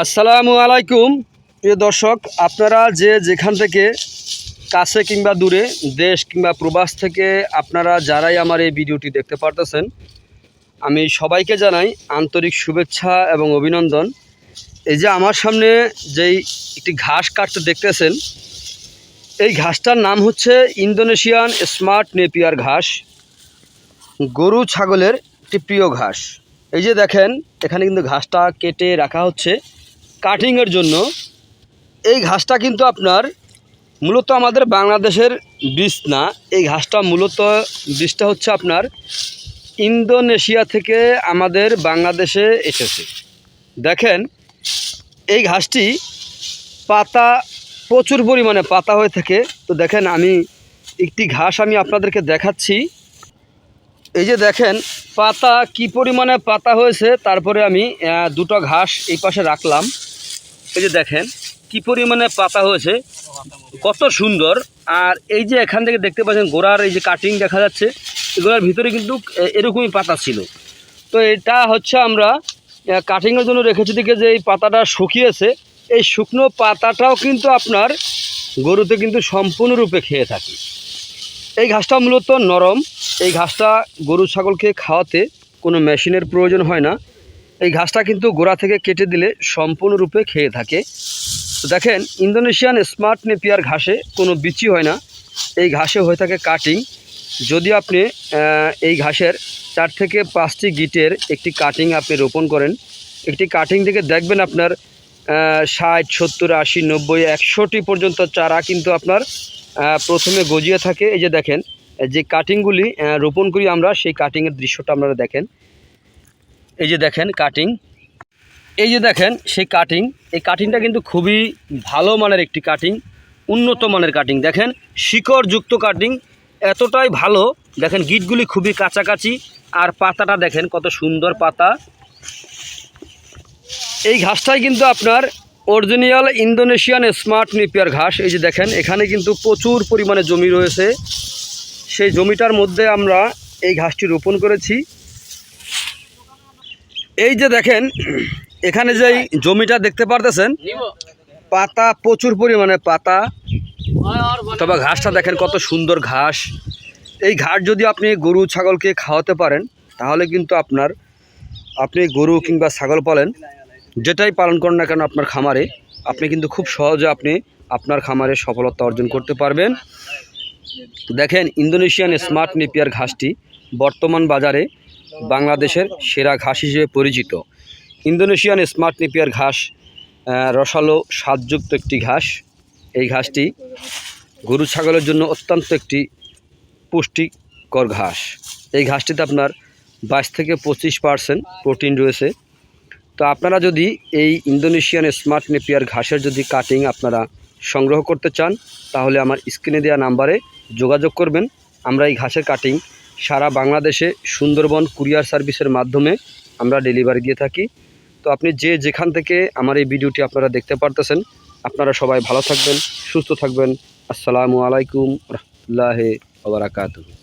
আসসালামু আলাইকুম, প্রিয় দর্শক, আপনারা যে যেখান থেকে কাছে কিংবা দূরে দেশ কিংবা প্রবাস থেকে আপনারা যারাই আমার এই ভিডিওটি দেখতে পারতেছেন, আমি সবাইকে জানাই আন্তরিক শুভেচ্ছা এবং অভিনন্দন। এই যে আমার সামনে যেই একটি ঘাস কাটতে দেখতেছেন, এই ঘাসটার নাম হচ্ছে ইন্দোনেশিয়ান স্মার্ট নেপিয়ার ঘাস, গরু ছাগলের একটি প্রিয় ঘাস। এই যে দেখেন, এখানে কিন্তু ঘাসটা কেটে রাখা হচ্ছে। কাটিংয়ের জন্য এই ঘাসটা কিন্তু আপনার মূলত আমাদের বাংলাদেশের বীজ না, এই ঘাসটা মূলত বীজটা হচ্ছে আপনার ইন্দোনেশিয়া থেকে আমাদের বাংলাদেশে এসেছে। দেখেন, এই ঘাসটি পাতা, প্রচুর পরিমাণে পাতা হয়ে থাকে। তো দেখেন, আমি একটি ঘাস আমি আপনাদেরকে দেখাচ্ছি। এই যে দেখেন, পাতা কি পরিমাণে পাতা হয়েছে, তারপরে আমি দুটো ঘাস এই পাশে রাখলাম। এই যে দেখেন, কি পরিমাণে পাতা হয়েছে, কত সুন্দর। আর এই যে এখান থেকে দেখতে পাচ্ছেন গোড়ার এই যে কাটিং দেখা যাচ্ছে এগুলোর ভিতরে কিন্তু এরকমই পাতা ছিল। তো এটা হচ্ছে আমরা কাটিংয়ের জন্য রেখেছি দিকে যে এই পাতাটা শুকিয়েছে, এই শুকনো পাতাটাও কিন্তু আপনার গরুতে কিন্তু সম্পূর্ণরূপে খেয়ে থাকে। এই ঘাসটা মূলত নরম, এই ঘাসটা গরু ছাগলকে খাওয়াতে কোনো মেশিনের প্রয়োজন হয় না। এই ঘাসটা কিন্তু গোড়া থেকে কেটে দিলে সম্পূর্ণরূপে খেয়ে থাকে। তো দেখেন, ইন্দোনেশিয়ান স্মার্ট নেপিয়ার ঘাসে কোনো বিচি হয় না। এই ঘাসে হয়ে থাকে কাটিং। যদি আপনি এই ঘাসের চার থেকে পাঁচটি গিটের একটি কাটিং আপনি রোপণ করেন, একটি কাটিং থেকে দেখবেন আপনার ষাট, সত্তর, আশি, নব্বই, একশোটি পর্যন্ত চারা কিন্তু আপনার প্রথমে গজিয়ে থাকে। এই যে দেখেন, যে কাটিংগুলি রোপণ করি আমরা, সেই কাটিংয়ের দৃশ্যটা আপনারা দেখেন। এই যে দেখেন কাটিং এই যে দেখেন সেই কাটিং এই কাটিংটা কিন্তু খুবই ভালো মানের একটি কাটিং উন্নত মানের কাটিং দেখেন শিকড়যুক্ত কাটিং এতটাই ভালো, দেখেন গিটগুলি খুবই কাছাকাছি, আর পাতাটা দেখেন কত সুন্দর পাতা। এই ঘাসটাই কিন্তু আপনার অরিজিনাল ইন্দোনেশিয়ান স্মার্ট নিপিয়ার ঘাস। এই যে দেখেন, এখানে কিন্তু প্রচুর পরিমাণে জমি রয়েছে। সেই জমিটার মধ্যে আমরা এই ঘাসটি রোপণ করেছি। এই যে দেখেন এখানে যে এই জমিটা দেখতে পারতেছেন পাতা প্রচুর পরিমাণে পাতা। তবে ঘাসটা দেখেন কত সুন্দর ঘাস। এই ঘাস যদি আপনি গরু ছাগলকে খাওয়াতে পারেন তাহলে কিন্তু আপনার আপনি গরু কিংবা ছাগল পালেন যেটাই পালন করেন না কেন আপনার খামারে আপনি কিন্তু খুব সহজে আপনি আপনার খামারে সফলতা অর্জন করতে পারবেন। দেখেন ইন্দোনেশিয়ান স্মার্ট নেপিয়ার ঘাসটি বর্তমান বাজারে বাংলাদেশের সেরা ঘাস হিসেবে পরিচিত। ইন্দোনেশিয়ান স্মার্ট নেপিয়ার ঘাস রসালো স্বাদযুক্ত একটি ঘাস। এই ঘাসটি গরু ছাগলের জন্য অত্যন্ত একটি পুষ্টিকর ঘাস। এই ঘাসটিতে আপনার বাইশ থেকে পঁচিশ পার্সেন্ট প্রোটিন রয়েছে। তো আপনারা যদি এই ইন্দোনেশিয়ান স্মার্ট নেপিয়ার ঘাসের যদি কাটিং আপনারা সংগ্রহ করতে চান, তাহলে আমার স্ক্রিনে দেওয়া নাম্বারে যোগাযোগ করবেন। আমরা এই ঘাসের কাটিং সারা বাংলাদেশে সুন্দরবন কুরিয়ার সার্ভিসের মাধ্যমে আমরা ডেলিভারি দিয়ে থাকি। তো আপনি যে যেখান থেকে আমার এই ভিডিওটি আপনারা দেখতে পারতেছেন, আপনারা সবাই ভালো থাকবেন, সুস্থ থাকবেন। আসসালামু আলাইকুম রহমতুল্লাহ ওবরাকাতুহ